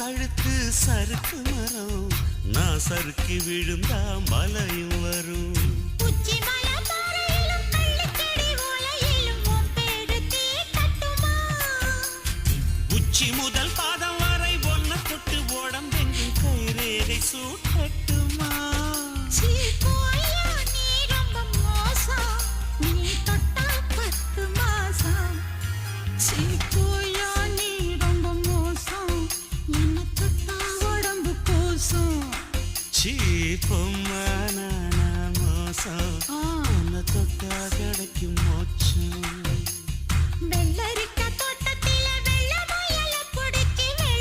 கழுத்து சறுக்கு மரம். நான் சறுக்கி விழுந்தா மலையும் வரும். உச்சி முதல் பாதம் வரை ஒன்ன தொட்டு உடம்பெங்கும் கைரேகை சூட்டட்டுமா. ചീപ്പും മനമോസം തൊട്ടാകടയ്ക്കും മോച്ച